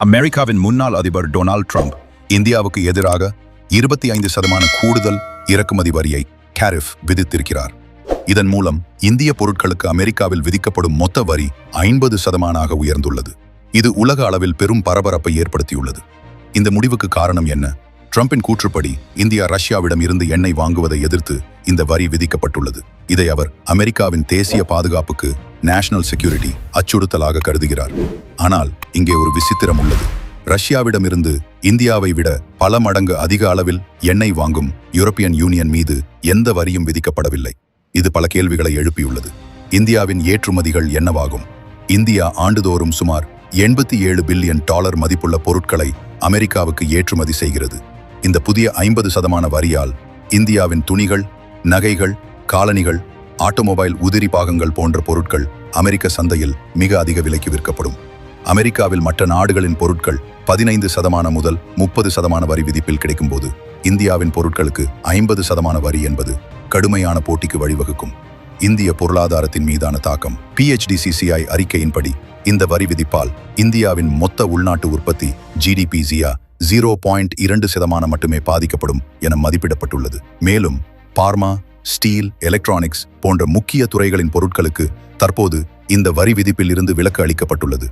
அமெரிக்காவின் முன்னாள் அதிபர் டொனால்ட் ட்ரம்ப் இந்தியாவுக்கு எதிராக இருபத்தி ஐந்து சதமான கூடுதல் இறக்குமதி வரியை கேரிஃப் விதித்திருக்கிறார். இதன் மூலம் இந்திய பொருட்களுக்கு அமெரிக்காவில் விதிக்கப்படும் மொத்த வரி ஐம்பது சதமானாக உயர்ந்துள்ளது. இது உலக அளவில் பெரும் பரபரப்பை ஏற்படுத்தியுள்ளது. இந்த முடிவுக்கு காரணம் என்ன? ட்ரம்பின் கூற்றுப்படி இந்தியா ரஷ்யாவிடம் இருந்து எண்ணெய் வாங்குவதை எதிர்த்து இந்த வரி விதிக்கப்பட்டுள்ளது. இதை அவர் அமெரிக்காவின் தேசிய பாதுகாப்புக்கு நேஷனல் செக்யூரிட்டி அச்சுறுத்தலாக கருதுகிறார். ஆனால் இங்கே ஒரு விசித்திரம் உள்ளது. ரஷ்யாவிடமிருந்து இந்தியாவை விட பல மடங்கு அதிக அளவில் எண்ணெய் வாங்கும் யூரோப்பியன் யூனியன் மீது எந்த வரியும் விதிக்கப்படவில்லை. இது பல கேள்விகளை எழுப்பியுள்ளது. இந்தியாவின் ஏற்றுமதிகள் என்னவாகும்? இந்தியா ஆண்டுதோறும் சுமார் எண்பத்தி ஏழு பில்லியன் டாலர் மதிப்புள்ள பொருட்களை அமெரிக்காவுக்கு ஏற்றுமதி செய்கிறது. இந்த புதிய ஐம்பது சதமான வரியால் இந்தியாவின் துணிகள் நகைகள் காலணிகள் ஆட்டோமொபைல் உதிரி பாகங்கள் போன்ற பொருட்கள் அமெரிக்க சந்தையில் மிக அதிக விலைக்கு விற்கப்படும். அமெரிக்காவில் மற்ற நாடுகளின் பொருட்கள் பதினைந்து சதமான முதல் முப்பது சதமான வரி விதிப்பில் கிடைக்கும்போது இந்தியாவின் பொருட்களுக்கு ஐம்பது சதமான வரி என்பது கடுமையான போட்டிக்கு வழிவகுக்கும். இந்திய பொருளாதாரத்தின் மீதான தாக்கம் பிஎச்டிசிசிஐ அறிக்கையின்படி இந்த வரி விதிப்பால் இந்தியாவின் மொத்த உள்நாட்டு உற்பத்தி ஜிடிபி ஜியா ஜீரோ பாயிண்ட் இரண்டு சதமானம் மட்டுமே பாதிக்கப்படும் என மதிப்பிடப்பட்டுள்ளது. மேலும் பார்மா ஸ்டீல் எலக்ட்ரானிக்ஸ் போன்ற முக்கிய துறைகளின் பொருட்களுக்கு தற்போது இந்த வரி விதிப்பில் இருந்து விலக்கு அளிக்கப்பட்டுள்ளது.